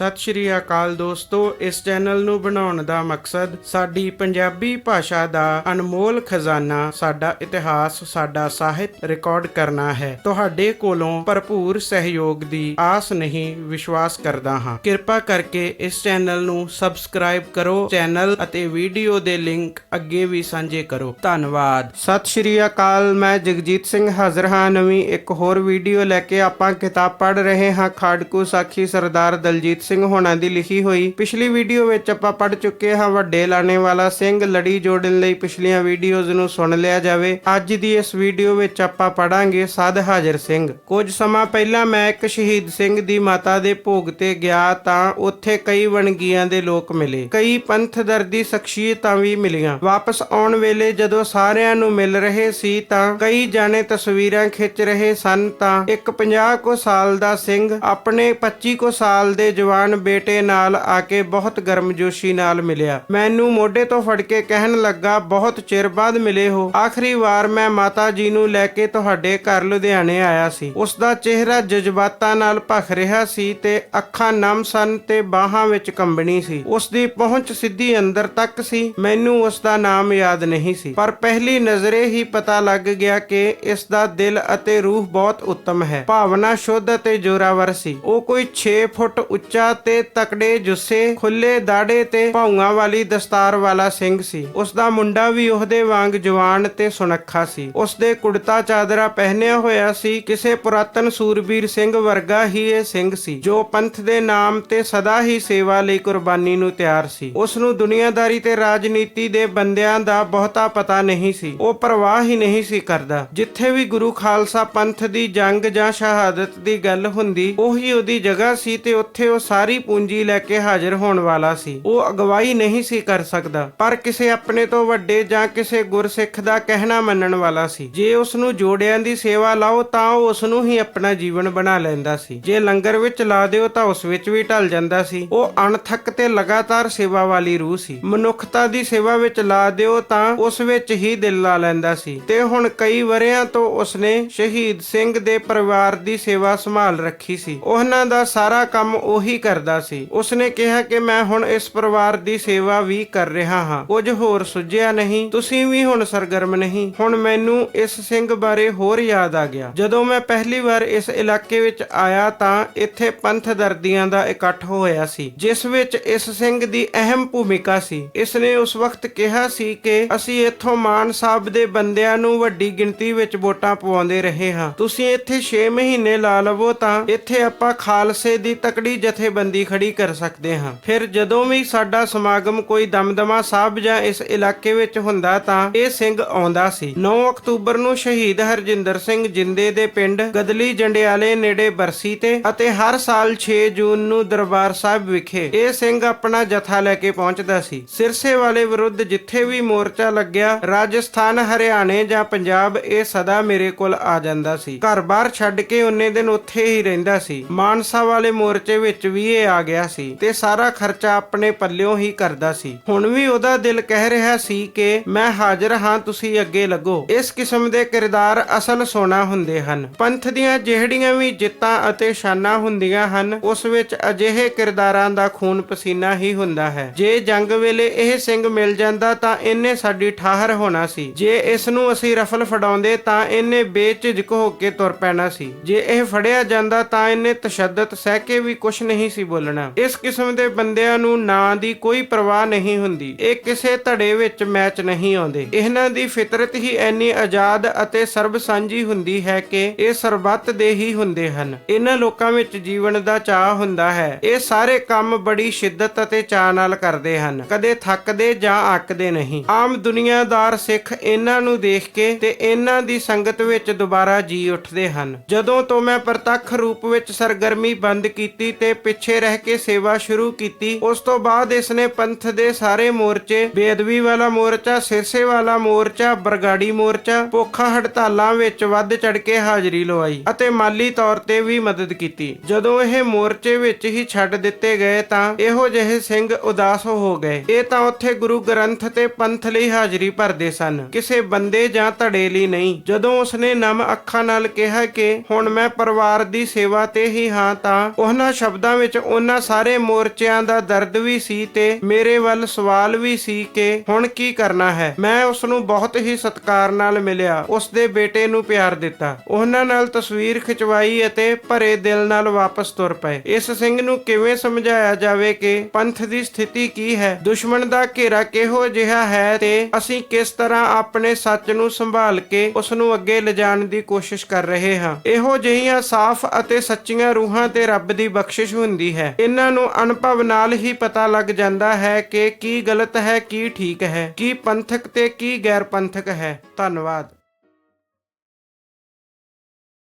ਸਤਿ ਸ਼੍ਰੀ ਅਕਾਲ ਦੋਸਤੋ, ਇਸ ਚੈਨਲ ਨੂੰ ਬਣਾਉਣ ਦਾ ਮਕਸਦ ਸਾਡੀ ਪੰਜਾਬੀ ਭਾਸ਼ਾ ਦਾ ਅਨਮੋਲ ਖਜ਼ਾਨਾ, ਸਾਡਾ ਇਤਿਹਾਸ, ਸਾਡਾ ਸਾਹਿਤ ਰਿਕਾਰਡ ਕਰਨਾ ਹੈ। ਤੁਹਾਡੇ ਕੋਲੋਂ ਭਰਪੂਰ ਸਹਿਯੋਗ ਦੀ ਆਸ ਨਹੀਂ, ਵਿਸ਼ਵਾਸ ਕਰਦਾ ਹਾਂ। ਕਿਰਪਾ ਕਰਕੇ ਇਸ ਚੈਨਲ ਨੂੰ ਸਬਸਕ੍ਰਾਈਬ ਕਰੋ, ਚੈਨਲ ਅਤੇ ਵੀਡੀਓ ਦੇ ਲਿੰਕ ਅੱਗੇ ਵੀ ਸਾਂਝੇ ਕਰੋ। ਧੰਨਵਾਦ। ਸਤਿ ਸ਼੍ਰੀ ਅਕਾਲ, ਮੈਂ ਜਗਜੀਤ ਸਿੰਘ ਹਾਜ਼ਰ ਹਾਂ। ਨਵੀਂ ਇੱਕ ਹੋਰ ਵੀਡੀਓ ਲੈ ਕੇ ਆਪਾਂ ਕਿਤਾਬ ਪੜ੍ਹ ਰਹੇ ਹਾਂ। ਖਾੜਕੂ ਸਾਖੀ ਸਰਦਾਰ ਦਲਜੀਤ ਸਿੰਘ ਹੋਣਾ ਦੀ ਲਿਖੀ ਹੋਈ। ਪਿਛਲੀ ਵੀਡੀਓ ਵਿੱਚ ਆਪਾਂ ਪੜ੍ਹ ਚੁੱਕੇ ਹਾਂ, ਵੱਡੇ ਲਾਣੇ ਵਾਲਾ ਸਿੰਘ ਲੜੀ ਜੋੜਨ ਲਈ ਪਿਛਲੀਆਂ ਵੀਡੀਓਜ਼ ਨੂੰ ਸੁਣ ਲਿਆ ਜਾਵੇ। ਅੱਜ ਦੀ ਇਸ ਵੀਡੀਓ ਵਿੱਚ ਆਪਾਂ ਪੜਾਂਗੇ ਸਦ ਹਾਜ਼ਰ ਸਿੰਘ। ਕੁਝ ਸਮਾਂ ਪਹਿਲਾਂ ਮੈਂ ਇੱਕ ਸ਼ਹੀਦ ਸਿੰਘ ਦੀ ਮਾਤਾ ਦੇ ਭੋਗ ਤੇ ਗਿਆ ਤਾਂ ਉੱਥੇ ਕਈ ਵਣਗੀਆਂ ਦੇ ਲੋਕ ਮਿਲੇ। ਕਈ ਪੰਥ ਦਰਦੀ ਸ਼ਖਸੀਅਤਾਂ ਵੀ ਮਿਲੀਆਂ। ਵਾਪਸ ਆਉਣ ਵੇਲੇ ਜਦੋਂ ਸਾਰਿਆਂ ਨੂੰ ਮਿਲ ਰਹੇ ਸੀ ਤਾਂ ਕਈ ਜਾਣੇ ਤਸਵੀਰਾਂ ਖਿੱਚ ਰਹੇ ਸਨ ਤਾਂ ਇੱਕ 50 ਕੋ ਸਾਲ ਦਾ ਸਿੰਘ ਆਪਣੇ 25 ਕੋ ਸਾਲ ਦੇ ਜਵਾਨ ਬੇਟੇ ਨਾਲ ਆ ਕੇ ਬਹੁਤ ਗਰਮਜੋਸ਼ੀ ਨਾਲ ਮਿਲਿਆ। ਮੈਨੂੰ ਮੋਢੇ ਤੋਂ ਫੜ ਕੇ ਕਹਿਣ ਲੱਗਾ, ਬਹੁਤ ਚਿਰ ਬਾਅਦ ਮਿਲੇ ਹੋ। ਆਖਰੀ ਵਾਰ ਮੈਂ ਮਾਤਾ ਜੀ ਨੂੰ ਲੈ ਕੇ ਤੁਹਾਡੇ ਘਰ ਲੁਧਿਆਣੇ ਆਇਆ ਸੀ। ਉਸ ਦਾ ਚਿਹਰਾ ਜਜ਼ਬਾਤਾਂ ਨਾਲ ਭਖ ਰਿਹਾ ਸੀ ਤੇ ਅੱਖਾਂ ਨਮ ਸਨ ਤੇ ਬਾਹਾਂ ਵਿੱਚ ਕੰਬਣੀ ਸੀ। ਉਸ ਦੀ ਪਹੁੰਚ ਸਿੱਧੀ ਅੰਦਰ ਤੱਕ ਸੀ। ਮੈਨੂੰ ਉਸ ਦਾ ਨਾਮ ਯਾਦ ਨਹੀਂ ਸੀ। ਪਰ ਪਹਿਲੀ ਨਜ਼ਰੇ ਹੀ ਪਤਾ ਲੱਗ ਗਿਆ ਕਿ ਇਸ ਦਾ ਦਿਲ ਅਤੇ ਰੂਹ ਬਹੁਤ ਉੱਤਮ ਹੈ। ਭਾਵਨਾ ਸ਼ੁੱਧ ਅਤੇ ਜੋਰਾਵਰ ਸੀ। ਉਹ ਕੋਈ 6 ਫੁੱਟ ਉੱਚਾ ਤੇ ਤਕੜੇ ਜੁੱਸੇ, ਖੁੱਲੇ ਦਾੜੇ ਤੇ ਭਾਉਆਂ ਵਾਲੀ ਦਸਤਾਰ ਵਾਲਾ ਸਿੰਘ ਸੀ। ਉਸ ਦਾ ਮੁੰਡਾ ਵੀ ਉਹਦੇ ਵਾਂਗ ਜਵਾਨ ਤੇ ਸੁਨੱਖਾ ਸੀ। ਉਸ ਦੇ ਕੁੜਤਾ ਚਾਦਰਾ ਪਹਿਨਿਆ ਹੋਇਆ ਸੀ। ਕਿਸੇ ਪੁਰਾਤਨ ਸੂਰਬੀਰ ਸਿੰਘ ਵਰਗਾ ਹੀ ਇਹ ਸਿੰਘ ਸੀ, ਜੋ ਪੰਥ ਦੇ ਨਾਮ ਤੇ ਸਦਾ ਹੀ ਸੇਵਾ ਲਈ ਕੁਰਬਾਨੀ ਨੂੰ ਤਿਆਰ ਸੀ। ਉਸ ਨੂੰ ਦੁਨੀਆਦਾਰੀ ਤੇ ਰਾਜਨੀਤੀ ਦੇ ਬੰਦਿਆਂ ਦਾ ਬਹੁਤਾ ਪਤਾ ਨਹੀਂ ਸੀ। ਉਹ ਪਰਵਾਹ ਹੀ ਨਹੀਂ ਸੀ ਕਰਦਾ। ਜਿੱਥੇ ਵੀ ਗੁਰੂ ਖਾਲਸਾ ਪੰਥ ਦੀ ਜੰਗ ਜਾਂ ਸ਼ਹਾਦਤ ਦੀ ਗੱਲ ਹੁੰਦੀ, ਉਹੀ ਉਹਦੀ ਜਗ੍ਹਾ ਸੀ ਤੇ ਉੱਥੇ ਉਸ ਸਾਰੀ ਪੂੰਜੀ ਲੈ ਕੇ ਹਾਜ਼ਰ ਹੋਣ ਵਾਲਾ ਸੀ। ਉਹ ਅਗਵਾਈ ਨਹੀਂ ਸੀ ਕਰ ਸਕਦਾ, ਪਰ ਕਿਸੇ ਆਪਣੇ ਤੋਂ ਵੱਡੇ ਜਾਂ ਕਿਸੇ ਗੁਰਸਿੱਖ ਦਾ ਕਹਿਣਾ ਮੰਨਣ ਵਾਲਾ ਸੀ। ਜੇ ਉਸ ਨੂੰ ਜੋੜਿਆਂ ਦੀ ਸੇਵਾ ਲਾਓ ਤਾਂ ਉਹ ਉਸ ਨੂੰ ਹੀ ਆਪਣਾ ਜੀਵਨ ਬਣਾ ਲੈਂਦਾ ਸੀ। ਜੇ ਲੰਗਰ ਵਿੱਚ ਲਾ ਦਿਓ ਤਾਂ ਉਸ ਵਿੱਚ ਵੀ ਢਲ ਜਾਂਦਾ ਸੀ। ਉਹ ਅਣਥੱਕ ਤੇ ਲਗਾਤਾਰ ਸੇਵਾ ਵਾਲੀ ਰੂਹ ਸੀ। ਮਨੁੱਖਤਾ ਦੀ ਸੇਵਾ ਵਿੱਚ ਲਾ ਦਿਓ ਤਾਂ ਉਸ ਵਿੱਚ ਹੀ ਦਿਲ ਲਾ ਲੈਂਦਾ ਸੀ। ਤੇ ਹੁਣ ਕਈ ਵਰਿਆਂ ਤੋਂ ਉਸਨੇ ਸ਼ਹੀਦ ਸਿੰਘ ਦੇ ਪਰਿਵਾਰ ਦੀ ਸੇਵਾ ਸੰਭਾਲ ਰੱਖੀ ਸੀ। ਉਹਨਾਂ ਦਾ ਸਾਰਾ ਕੰਮ ਉਹੀ ਕਰਦਾ ਸੀ। ਉਸਨੇ ਕਿਹਾ ਕਿ ਮੈਂ ਹੁਣ ਇਸ ਪਰਿਵਾਰ ਦੀ ਸੇਵਾ ਵੀ ਕਰ ਰਿਹਾ ਹਾਂ। ਕੁਝ ਹੋਰ ਸੁਝਿਆ ਨਹੀਂ, ਤੁਸੀਂ ਵੀ ਹੁਣ ਸਰਗਰਮ ਨਹੀਂ। ਹੁਣ ਮੈਨੂੰ ਇਸ ਸਿੰਘ ਬਾਰੇ ਹੋਰ ਯਾਦ ਆ ਗਿਆ। ਜਦੋਂ ਮੈਂ ਪਹਿਲੀ ਵਾਰ ਇਸ ਇਲਾਕੇ ਵਿੱਚ ਆਇਆ ਤਾਂ ਇੱਥੇ ਪੰਥ ਦਰਦੀਆਂ ਦਾ ਇਕੱਠ ਹੋਇਆ ਸੀ, ਜਿਸ ਵਿੱਚ ਇਸ ਸਿੰਘ ਦੀ ਅਹਿਮ ਭੂਮਿਕਾ ਸੀ। ਇਸ ਨੇ ਉਸ ਵਕਤ ਕਿਹਾ ਸੀ ਕਿ ਅਸੀਂ ਇੱਥੋਂ ਮਾਨ ਸਾਹਿਬ ਦੇ ਬੰਦਿਆਂ ਨੂੰ ਵੱਡੀ ਗਿਣਤੀ ਵਿੱਚ ਵੋਟਾਂ ਪਵਾਉਂਦੇ ਰਹੇ ਹਾਂ। ਤੁਸੀਂ ਇੱਥੇ 6 ਮਹੀਨੇ ਲਾ ਲਵੋ ਤਾਂ ਇੱਥੇ ਆਪਾਂ ਖਾਲਸੇ ਦੀ ਤਕੜੀ ਜਥੇ ਜਥੇਬੰਦੀ ਖੜੀ ਕਰ ਸਕਦੇ ਹਾਂ। ਫਿਰ ਜਦੋਂ ਵੀ ਸਾਡਾ ਸਮਾਗਮ ਕੋਈ ਦਮਦਮਾ ਸਾਹਿਬ ਜਾਂ ਇਸ ਇਲਾਕੇ ਵਿੱਚ ਹੁੰਦਾ ਤਾਂ ਇਹ ਸਿੰਘ ਆਉਂਦਾ ਸੀ। 9 ਅਕਤੂਬਰ ਨੂੰ ਸ਼ਹੀਦ ਹਰਜਿੰਦਰ ਸਿੰਘ ਜਿੰਦੇ ਦੇ ਪਿੰਡ ਗਦਲੀ ਜੰਡਿਆਲੇ ਨੇੜੇ ਬਰਸੀ ਤੇ ਅਤੇ ਹਰ ਸਾਲ 6 ਜੂਨ ਨੂੰ ਦਰਬਾਰ ਸਾਹਿਬ ਵਿਖੇ ਇਹ ਸਿੰਘ ਆਪਣਾ ਜਥਾ ਲੈ ਕੇ ਪਹੁੰਚਦਾ ਸੀ। ਸਿਰਸੇ ਵਾਲੇ ਵਿਰੁੱਧ ਜਿੱਥੇ ਵੀ ਮੋਰਚਾ ਲੱਗਿਆ, ਰਾਜਸਥਾਨ, ਹਰਿਆਣੇ ਜਾਂ ਪੰਜਾਬ ਇਹ ਸਦਾ ਮੇਰੇ ਕੋਲ ਆ ਜਾਂਦਾ ਸੀ। ਘਰ-ਬਾਰ ਛੱਡ ਕੇ ਉਹਨੇ ਦਿਨ ਉੱਥੇ ਹੀ ਰਹਿੰਦਾ ਸੀ। ਮਾਨਸਾ ਵਾਲੇ ਮੋਰਚੇ ਵਿੱਚ ਵੀ ਇਹ ਆ ਗਿਆ ਸੀ ਤੇ ਸਾਰਾ ਖਰਚਾ ਆਪਣੇ ਪੱਲਿਓਂ ਹੀ ਕਰਦਾ ਸੀ। ਹੁਣ ਵੀ ਉਹਦਾ ਦਿਲ ਕਹਿ ਰਿਹਾ ਸੀ ਕਿ ਮੈਂ ਹਾਜ਼ਰ ਹਾਂ, ਤੁਸੀਂ ਅੱਗੇ ਲੱਗੋ। ਇਸ ਕਿਸਮ ਦੇ ਕਿਰਦਾਰ ਅਸਲ ਸੋਨਾ ਹੁੰਦੇ ਹਨ। ਪੰਥ ਦੀਆਂ ਜਿਹੜੀਆਂ ਵੀ ਜਿੱਤਾਂ ਅਤੇ ਸ਼ਾਨਾਂ ਹੁੰਦੀਆਂ ਹਨ, ਉਸ ਵਿੱਚ ਅਜਿਹੇ ਕਿਰਦਾਰਾਂ ਦਾ ਖੂਨ ਪਸੀਨਾ ਹੀ ਹੁੰਦਾ ਹੈ। ਜੇ ਜੰਗ ਵੇਲੇ ਇਹ ਸਿੰਘ ਮਿਲ ਜਾਂਦਾ ਤਾਂ ਇਹਨੇ ਸਾਡੀ ਠਾਹਰ ਹੋਣਾ ਸੀ। ਜੇ ਇਸ ਨੂੰ ਅਸੀਂ ਰਫਲ ਫੜਾਉਂਦੇ ਤਾਂ ਇਹਨੇ ਬੇਝਿਜਕ ਹੋ ਕੇ ਤੁਰ ਪੈਣਾ ਸੀ। ਜੇ ਇਹ ਫੜਿਆ ਜਾਂਦਾ ਤਾਂ ਇਹਨੇ ਤਸ਼ੱਦਦ, ਸਹਿ ਕੇ ਵੀ ਕੁਝ ਨਹੀਂ ਸੀ ਬੋਲਣਾ। ਇਸ ਕਿਸਮ ਦੇ ਬੰਦਿਆਂ ਨੂੰ ਨਾਂ ਦੀ ਕੋਈ ਪਰਵਾਹ ਨਹੀਂ ਹੁੰਦੀ। ਇਹ ਕਿਸੇ ਧੜੇ ਵਿੱਚ ਮੈਚ ਨਹੀਂ ਆਉਂਦੇ। ਇਹਨਾਂ ਦੀ ਫਿਤਰਤ ਹੀ ਐਨੀ ਆਜ਼ਾਦ ਅਤੇ ਸਰਬ ਸਾਂਝੀ ਹੁੰਦੀ ਹੈ ਕਿ ਇਹ ਸਰਬੱਤ ਦੇ ਹੀ ਹੁੰਦੇ ਹਨ। ਇਹਨਾਂ ਲੋਕਾਂ ਵਿੱਚ ਜੀਵਨ ਦਾ ਚਾਹ ਹੁੰਦਾ ਹੈ। ਇਹ ਸਾਰੇ ਕੰਮ ਬੜੀ ਸ਼ਿੱਦਤ ਅਤੇ ਚਾਹ ਨਾਲ ਕਰਦੇ ਹਨ। ਕਦੇ ਥੱਕਦੇ ਜਾਂ ਅੱਕਦੇ ਨਹੀਂ। ਆਮ ਦੁਨੀਆਦਾਰ ਸਿੱਖ ਇਹਨਾਂ ਨੂੰ ਦੇਖ ਕੇ ਤੇ ਇਹਨਾਂ ਦੀ ਸੰਗਤ ਵਿੱਚ ਦੁਬਾਰਾ ਜੀ ਉੱਠਦੇ ਹਨ। ਜਦੋਂ ਤੋਂ ਮੈਂ ਪ੍ਰਤੱਖ ਰੂਪ ਵਿੱਚ ਸਰਗਰਮੀ ਬੰਦ ਕੀਤੀ ਤੇ ਪਿੱਛੇ ਰਹਿ ਕੇ ਸੇਵਾ ਸ਼ੁਰੂ ਕੀਤੀ। ਉਸ ਤੋਂ ਬਾਅਦ ਇਸ ਨੇ ਪੰਥ ਦੇ ਸਾਰੇ ਮੋਰਚੇ, ਬੇਅਦਬੀ ਵਾਲਾ ਮੋਰਚਾ, ਸਿਰਸੇ ਵਾਲਾ ਮੋਰਚਾ, ਬਰਗਾੜੀ ਮੋਰਚਾ ਭੁੱਖਾ ਹੜਤਾਲਾਂ ਵਿੱਚ ਵੱਧ ਚੜ ਕੇ ਹਾਜ਼ਰੀ ਲਵਾਈ ਅਤੇ ਮਾਲੀ ਤੌਰ ਤੇ ਵੀ ਮਦਦ ਕੀਤੀ। ਜਦੋਂ ਇਹ ਮੋਰਚੇ ਵਿੱਚ ਹੀ ਛੱਡ ਦਿੱਤੇ ਗਏ ਤਾਂ ਇਹੋ ਜਿਹੇ ਸਿੰਘ ਉਦਾਸ ਹੋ ਗਏ। ਇਹ ਤਾਂ ਉੱਥੇ ਗੁਰੂ ਗ੍ਰੰਥ ਤੇ ਪੰਥ ਲਈ ਹਾਜ਼ਰੀ ਭਰਦੇ ਸਨ। ਕਿਸੇ ਬੰਦੇ ਜਾਂ ਧੜੇ ਲਈ ਨਹੀਂ। ਜਦੋਂ ਉਸਨੇ ਨਮ ਅੱਖਾਂ ਨਾਲ ਕਿਹਾ ਕਿ ਹੁਣ ਮੈਂ ਪਰਿਵਾਰ ਦੀ ਸੇਵਾ ਤੇ ਹੀ ਹਾਂ ਤਾਂ ਉਹਨਾਂ ਸ਼ਬਦਾਂ ਵਿੱਚ ਵਿੱਚ ਉਹਨਾਂ ਸਾਰੇ ਮੋਰਚਿਆਂ ਦਾ ਦਰਦ ਵੀ ਸੀ ਤੇ ਮੇਰੇ ਵੱਲ ਸਵਾਲ ਵੀ ਸੀ ਕਿ ਹੁਣ ਕੀ ਕਰਨਾ ਹੈ। ਮੈਂ ਉਸ ਨੂੰ ਬਹੁਤ ਹੀ ਸਤਿਕਾਰ ਨਾਲ ਮਿਲਿਆ ਉਸ ਦੇ ਬੇਟੇ ਨੂੰ ਪਿਆਰ ਦਿੱਤਾ। ਉਹਨਾਂ ਨਾਲ ਤਸਵੀਰ ਖਿਚਵਾਈ ਅਤੇ ਭਰੇ ਦਿਲ ਨਾਲ ਵਾਪਸ ਤੁਰ ਪਏ। ਇਸ ਸਿੰਘ ਨੂੰ ਕਿਵੇਂ ਸਮਝਾਇਆ ਜਾਵੇ ਕਿ ਪੰਥ ਦੀ ਸਥਿਤੀ ਕੀ ਹੈ? ਦੁਸ਼ਮਣ ਦਾ ਘੇਰਾ ਕਿਹੋ ਜਿਹਾ ਹੈ ਤੇ ਅਸੀਂ ਕਿਸ ਤਰ੍ਹਾਂ ਆਪਣੇ ਸੱਚ ਨੂੰ ਸੰਭਾਲ ਕੇ ਉਸ ਨੂੰ ਅੱਗੇ ਲਿਜਾਣ ਦੀ ਕੋਸ਼ਿਸ਼ ਕਰ ਰਹੇ ਹਾਂ? ਇਹੋ ਜਿਹੀਆਂ ਸਾਫ਼ ਅਤੇ ਸੱਚੀਆਂ ਰੂਹਾਂ ਤੇ ਰੱਬ ਦੀ ਬਖਸ਼ਿਸ਼ ਹੁੰਦੀ ਹੈ। ਇਹਨਾਂ ਨੂੰ ਅਨੁਭਵ ਨਾਲ ਹੀ ਪਤਾ ਲੱਗ ਜਾਂਦਾ ਹੈ ਕਿ ਕੀ ਗਲਤ ਹੈ, ਕੀ ਠੀਕ ਹੈ, ਕੀ ਪੰਥਕ ਤੇ ਕੀ ਗੈਰ ਪੰਥਕ ਹੈ। ਧੰਨਵਾਦ।